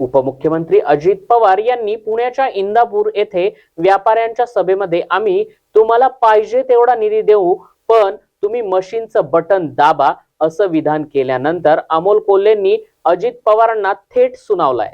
उपमुख्यमंत्री अजित पवार यांनी पुण्याच्या इंदापूर येथे व्यापाऱ्यांच्या सभेमध्ये आम्ही तुम्हाला पाहिजे तेवढा निधी देऊ पण तुम्ही मशीनचं बटन दाबा असं विधान केल्यानंतर अमोल कोल्हेंनी अजित पवारांना थेट सुनावलाय.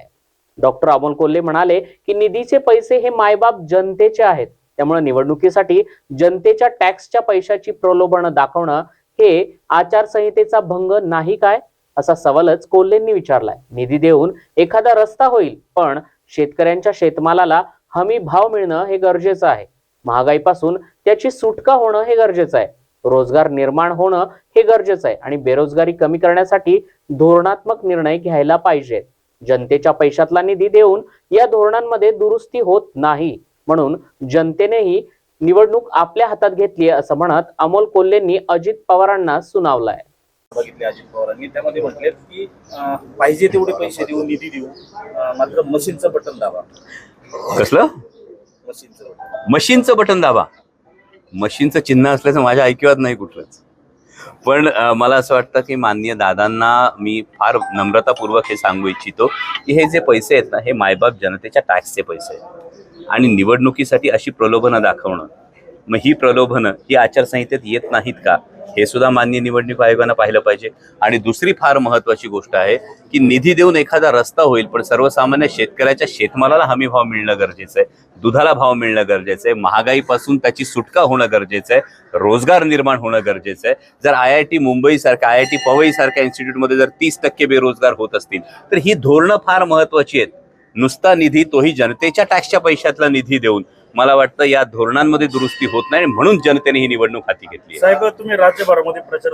डॉक्टर अमोल कोल्हे म्हणाले की निधीचे पैसे हे मायबाप जनतेचे आहेत. त्यामुळे निवडणुकीसाठी जनतेच्या टॅक्सच्या पैशाची प्रलोभन दाखवणं हे आचारसंहितेचा भंग नाही काय? असा सवालच कोल्हेंनी विचारलाय. निधी देऊन एखादा रस्ता होईल पण शेतकऱ्यांच्या शेतमालाला हमी भाव मिळणं हे गरजेचं आहे. महागाईपासून त्याची सुटका होणं हे गरजेचं आहे. रोजगार निर्माण होणं हे गरजेचं आहे आणि बेरोजगारी कमी करण्यासाठी धोरणात्मक निर्णय घ्यायला पाहिजेत. जनतेच्या पैशातला निधी देऊन या धोरणांमध्ये दुरुस्ती होत नाही. म्हणून जनतेनेही निवडणूक आपल्या हातात घेतली असं म्हणत अमोल कोल्हेंनी अजित पवारांना सुनावलाय. बघितले अजित पवारांनी. त्यामध्ये म्हटले की पाहिजे तेवढे पैसे देऊ निधी देऊ मात्र मशीनचं बटन दाबा. कसलं? मशीनचं बटन मशीनचं बटन दाबा. मशीनचं चिन्ह असल्याचं माझ्या ऐकिवात नाही कुठलंच. पण मला असं वाटतं की माननीय दादांना मी फार नम्रतापूर्वक हे सांगू इच्छितो की हे जे पैसे आहेत ना हे मायबाप जनतेच्या टॅक्सचे पैसे आहेत. आणि निवडणुकीसाठी अशी प्रलोभनं दाखवणं मग ही प्रलोभनं ही आचारसंहितेत येत नाहीत का? हे सुद्धा माननीय निवडणूक आयोगानं पाहिलं पाहिजे. आणि दुसरी फार महत्वाची गोष्ट आहे की निधी देऊन एखादा रस्ता होईल पण सर्वसामान्य शेतकऱ्याच्या शेतमालाला हमी भाव मिळणं गरजेचं आहे दुधाला भाव मिळणं गरजेचं आहे महागाईपासून त्याची सुटका होणं गरजेचं आहे रोजगार निर्माण होणं गरजेचं आहे. जर आय आय टी मुंबईसारख्या आय आय टी पवईसारख्या इन्स्टिट्यूटमध्ये जर तीस टक्के बेरोजगार होत असतील तर ही धोरणं फार महत्वाची आहेत. नुसता निधी तोही जनतेच्या टॅक्सच्या पैशातला निधी देऊन मला वाटतं या धोरणांमध्ये दुरुस्ती होत नाही म्हणून जनतेने ही निवडणूक हाती घेतली साहेब तुम्ही राज्यभरामध्ये प्रचार